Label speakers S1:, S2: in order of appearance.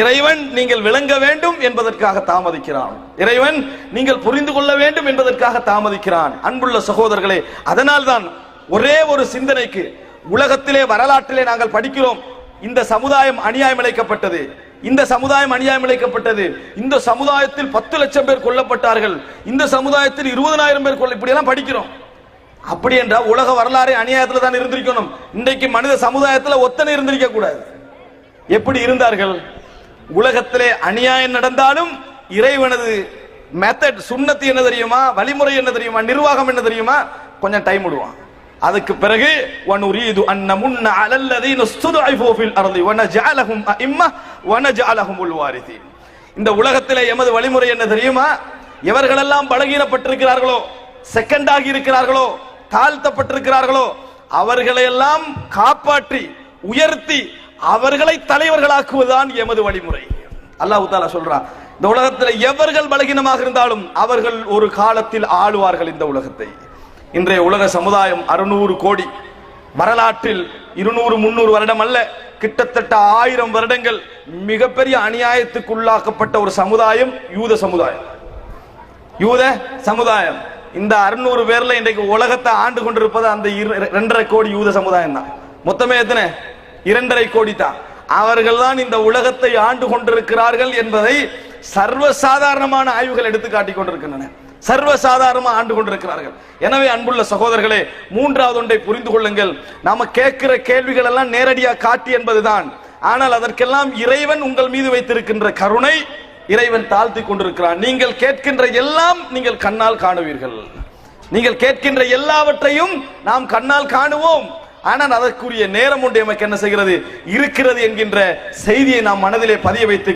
S1: இறைவன் நீங்கள் விளங்க வேண்டும் என்பதற்காக தாமதிக்கிறான். இறைவன் நீங்கள் புரிந்து கொள்ள வேண்டும் என்பதற்காக தாமதிக்கிறான். அன்புள்ள சகோதரர்களே அதனால்தான் ஒரே ஒரு சிந்தனைக்கு உலகத்திலே வரலாற்றிலே நாங்கள் படிக்கிறோம். இந்த சமுதாயம் அநியாயம் இழைக்கப்பட்டது. இந்த சமுதாயம் அநியாயம் இழைக்கப்பட்டது. இந்த சமுதாயத்தில் பத்து லட்சம் பேர் கொல்லப்பட்டார்கள். இந்த சமுதாயத்தில் இருபதனாயிரம் பேர் கொல்ல இப்படி எல்லாம் படிக்கிறோம். அப்படி என்றால் உலக வரலாறு அநியாயத்தில் தான் இருந்திருக்கணும். இன்றைக்கு மனித சமுதாயத்தில் ஒத்தனை இருந்திருக்க கூடாது எப்படி இருந்தார்கள்? உலகத்திலே அநியாயம் நடந்தாலும் இறைவனது மெத்தட் சுண்ணத்து என்ன தெரியுமா? வழிமுறை என்ன தெரியுமா? நிர்வாகம் என்ன தெரியுமா? கொஞ்சம் டைம் விடுவான். அதுக்கு பிறகு வனுரீது அன்ன முன்ன அலல்லதீன ஸ்துதைஃபு ஃபில் அர்தி வனஜஅலஹும் அஇம்ம வனஜஅலஹுமுல் வாரிதீன் இந்த உலகத்திலே எமது வழிமுறை என்ன தெரியுமா? எவர்களெல்லாம் பலகீனப்பட்டிருக்கிறார்களோ செகண்ட் ஆகி இருக்கிறார்களோ தாழ்த்தப்பட்டிருக்கிறார்களோ அவர்களை எல்லாம் காப்பாற்றி உயர்த்தி அவர்களை தலைவர்களாக்குவதுதான் எமது வழிமுறை. அல்லாஹு தாலா சொல்றான் இந்த உலகத்தில் எவர்கள் பலகீனமாக இருந்தாலும் அவர்கள் ஒரு காலத்தில் ஆளுவார்கள் இந்த உலகத்தை. இன்றைய உலக சமுதாயம் அறுநூறு கோடி வரலாற்றில் இருநூறு முன்னூறு வருடம் அல்ல கிட்டத்தட்ட ஆயிரம் வருடங்கள் மிகப்பெரிய அநியாயத்துக்குள்ளாக்கப்பட்ட ஒரு சமுதாயம் யூத சமுதாயம். யூத சமுதாயம். இந்த அறுநூறு பேர்ல இன்றைக்கு உலகத்தை ஆண்டு கொண்டிருப்பது அந்த இரு- இரண்டரை கோடி யூத சமுதாயம் தான் மொத்தமே எத்தனை? இரண்டரை கோடி தான். அவர்கள் தான் இந்த உலகத்தை ஆண்டு கொண்டிருக்கிறார்கள் என்பதை சர்வசாதாரணமான ஆய்வுகள் எடுத்து காட்டிக் கொண்டிருக்கின்றன. சர்வசாதாரணமாக ஆண்டு கொண்டிருக்கிறார்கள். எனவே அன்புள்ள சகோதரர்களே மூன்றாவது ஒன்றை புரிந்து கொள்ளுங்கள். நாம கேட்கிற கேள்விகள் எல்லாம் நேரடியாக காட்டி என்பதுதான். ஆனால் அதற்கெல்லாம் இறைவன் உங்கள் மீது வைத்திருக்கின்ற கருணை இறைவன் தாழ்த்தி கொண்டிருக்கிறான். நீங்கள் கேட்கின்ற எல்லாம் நீங்கள் கண்ணால் காணுவீர்கள். நீங்கள் கேட்கின்ற எல்லாவற்றையும் நாம் கண்ணால் காணுவோம். ஆனால் அதற்குரிய நேரம் ஒன்று எமக்கு என்ன செய்கிறது? இருக்கிறது என்கின்ற செய்தியை நாம் மனதிலே பதிய வைத்து